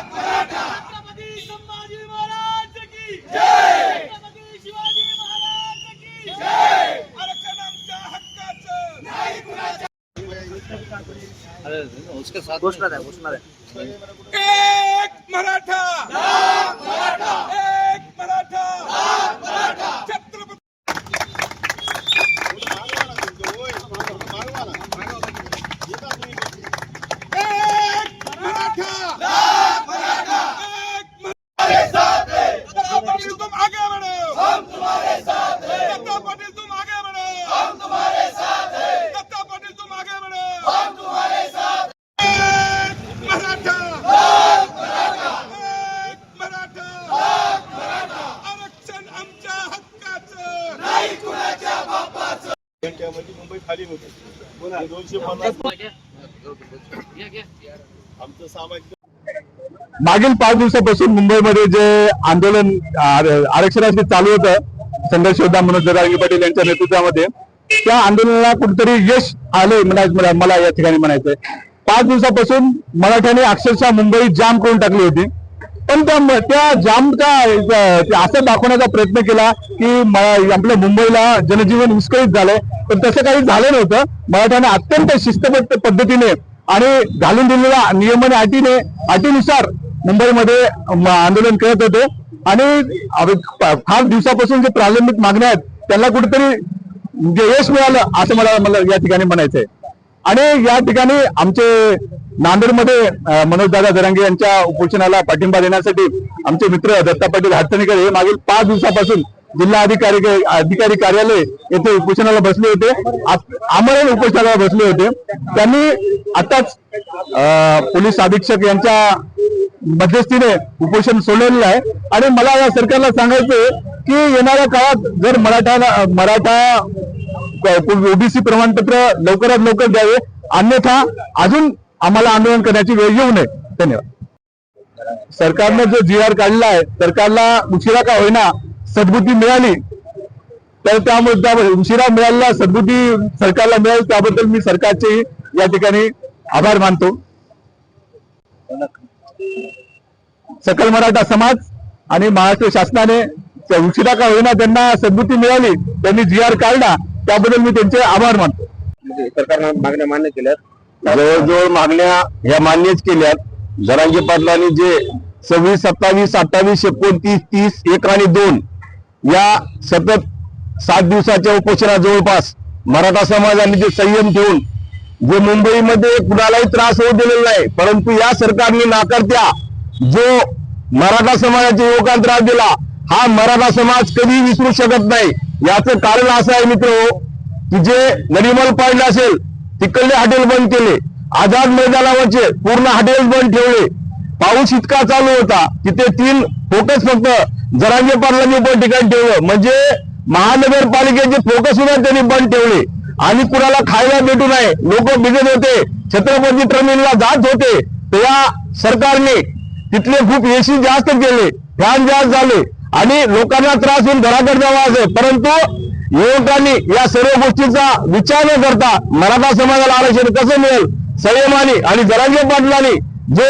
छत्रपती संभाजी महाराज की? छत्रपती शिवाजी महाराज की? आरक्षण आमच्या हक्काचं घोषणा द्या घोषणा द्या. एक मराठा एक मराठा छत्रपती एक मराठा एक मराठा दत्ता पाटील तुम आगे बढ़ो हम तुम्हारे साथ हैं दत्ता पाटील तुम आगे बढ़ो हम तुम्हारे साथ हैं दत्ता पाटील तुम आगे बढ़ो हम तुम्हारे साथ एक मराठा एक मराठा आरक्षण आमच्या हक्काचं नाही कुणाच्या बापाचं घंट्यामध्ये मुंबई खाली होती. आणि दोनशे पन्नास आमचं सामाजिक मागील पाच दिवसापासून मुंबईमध्ये जे आंदोलन आर- आरक्षणासाठी चालू होतं संघर्ष योद्धा मनोज जरांगी पाटील यांच्या नेतृत्वामध्ये त्या आंदोलनाला कुठेतरी यश आले मला मला या ठिकाणी म्हणायचंय. पाच दिवसापासून मराठ्याने अक्षरशः मुंबई जाम करून टाकली होती. पण त्या जाम त्या जामचा असं दाखवण्याचा प्रयत्न केला की आपल्या मुंबईला जनजीवन विस्कळीत झालंय. पण तसं काही झालं नव्हतं. मराठ्याने अत्यंत शिस्तबद्ध पद्धतीने आणि घालून दिलेल्या नियम आणि अटीने अटीनुसार मुंबईमध्ये आंदोलन करत होते. आणि फार दिवसापासून जे प्रारंभिक मागण्या आहेत त्यांना कुठेतरी म्हणजे यश मिळालं असं मला मला या ठिकाणी म्हणायचंय. आणि या ठिकाणी आमचे नांदेडमध्ये मनोजदादा जरांगे यांच्या उपोषणाला पाठिंबा देण्यासाठी आमचे मित्र दत्ता पाटील हातणीकर हे मागील पाच दिवसापासून जिल्हा अधिकारी अधिकारी कार्यालय येथे उपोषणाला बसले होते. आम्हाला आमरण उपोषणाला बसले होते. त्यांनी आताच अं, पोलीस अधीक्षक यांच्या मध्यस्थीने उपोषण सोडलेलं आहे. आणि मला या सरकारला सांगायचंय की येणाऱ्या काळात जर मराठा मराठा ओबीसी प्रमाणपत्र लवकरात लवकर द्यावे अन्यथा अजून आम्हाला आंदोलन करण्याची वेळ येऊ नये. धन्यवाद. सरकारनं जो जी आर काढला आहे सरकारला उशिरा का होईना सद्बुद्धी मिळाली तर त्यामुळे उशिरा मिळालेला सद्बुद्धी सरकारला मिळेल त्याबद्दल मी सरकारचे या ठिकाणी आभार मानतो. सकल मराठा समाज आणि महाराष्ट्र शासनाने उशिरा का होईना त्यांना सद्बुद्धी मिळाली त्यांनी जी आर काढला त्याबद्दल मी त्यांचे आभार मानतो. सरकारनं मागण्या मान्य केल्या जवळजवळ मागण्या ह्या मान्यच केल्यात. जरांगे पाटलांनी जे सव्वीस सत्तावीस अठ्ठावीस एकोणतीस तीस एक आणि दोन या सतत सात दिवसाच्या उपोषणा जवळपास मराठा समाजाने जे संयम ठेवून जे मुंबईमध्ये कुणालाही त्रास होऊ दिलेला नाही परंतु या सरकारने नाकारत्या जो मराठा समाजाच्या युवकांना त्रास दिला हा मराठा समाज कधी विसरू शकत नाही. याचं कारण असं आहे मित्र की जे नरिमल पाडलं असेल तिकडले हॉटेल बंद केले. आझाद मैदानावरचे पूर्ण हॉटेल बंद ठेवले. पाऊस इतका चालू होता तिथे तीन फोकस फक्त जरांगे पाटलांनी पण ठिकाणी ठेवलं. म्हणजे महानगरपालिकेचे फोकस सुद्धा त्यांनी बंद ठेवले. आणि कुणाला खायला भेटू नये लोक भिजत होते. छत्रपती टर्मिनला जात होते. तेव्हा सरकारने तिथले खूप एसी जास्त केले. फॅन जास्त झाले. आणि लोकांना त्रास होऊन घराकडे जावा असे परंतु युवकांनी या सर्व गोष्टीचा विचार न करता मराठा समाजाला आरक्षण कसं मिळेल? संयमाने आणि जरांगे पाटलांनी जो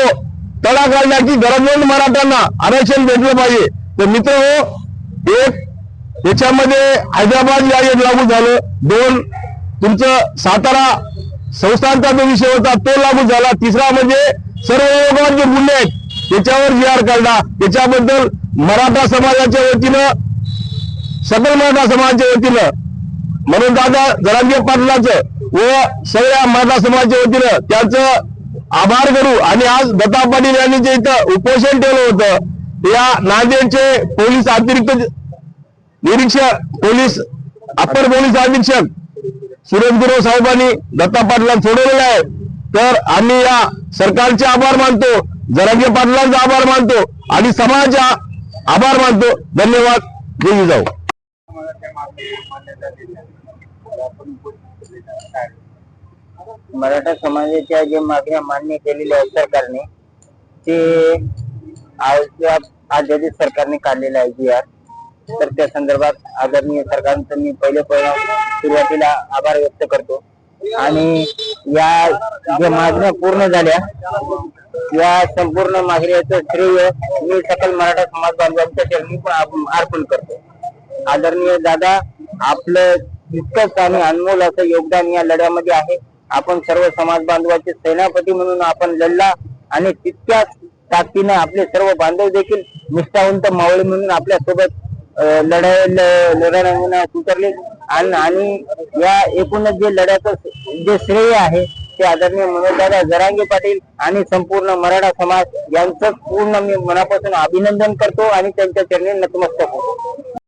तडा काढला की गरजवंत मराठ्यांना आरक्षण भेटलं पाहिजे. तर मित्र हो एक याच्यामध्ये हैदराबाद या एक लागू झालं. दोन तुमचं सातारा संस्थांचा जो विषय होता तो लागू झाला. तिसरा म्हणजे सर्व युवकांचे गुन्हे आहेत. त्याच्यावर जी आर काढला त्याच्याबद्दल मराठा समाजाच्या वतीनं सकल मराठा समाजाच्या वतीनं. म्हणून दादा जरांगे पाटलाचं व सगळ्या मराठा समाजाच्या वतीनं त्यांचं आभार करू. आणि आज दत्ता पाटील यांनी जे इथं उपोषण ठेवलं होतं. या नांदेडचे पोलीस अतिरिक्त निरीक्षक पोलीस अप्पर पोलीस अधीक्षक सुरेश गुरव साहेबांनी दत्ता पाटलांना सोडवलेलं आहे. तर आम्ही या सरकारचे आभार मानतो जरांगे पाटलांचा आभार मानतो आणि समाजाचा आभार मानतो. धन्यवाद. घेऊन जाऊ मराठा समाजाच्या जे मागण्या मान्य केलेल्या आहेत सरकारने ते आज सरकारने काढलेलं आहे जी आर. तर त्या संदर्भात आदरणीय सरकारचं मी पहिले पहिला सुरुवातीला आभार व्यक्त करतो. आणि या ज्या मागण्या पूर्ण झाल्या या संपूर्ण मागण्याचं श्रेय मी सकल मराठा समाज बांधवांच्या चरणी अर्पण करतो. आदरणीय दादा आपलं इतकंच आणि अनमोल असं योगदान या लढ्यामध्ये आहे. आपण सर्व समाज बांधवाचे सेनापती म्हणून आपण लढला आणि तितक्याच ताकदीनं आपले सर्व बांधव देखील निष्ठावंत मावळे म्हणून आपल्यासोबत लढाई लढण्यात उतरले. आणि आणि या एकूणच जे लढ्याचं जे श्रेय आहे ते आदरणीय मनोजदादा जरांगे पाटील आणि संपूर्ण मराठा समाज यांचं पूर्ण मी मनापासून अभिनंदन करतो आणि त्यांच्या चरणी नतमस्तक होतो.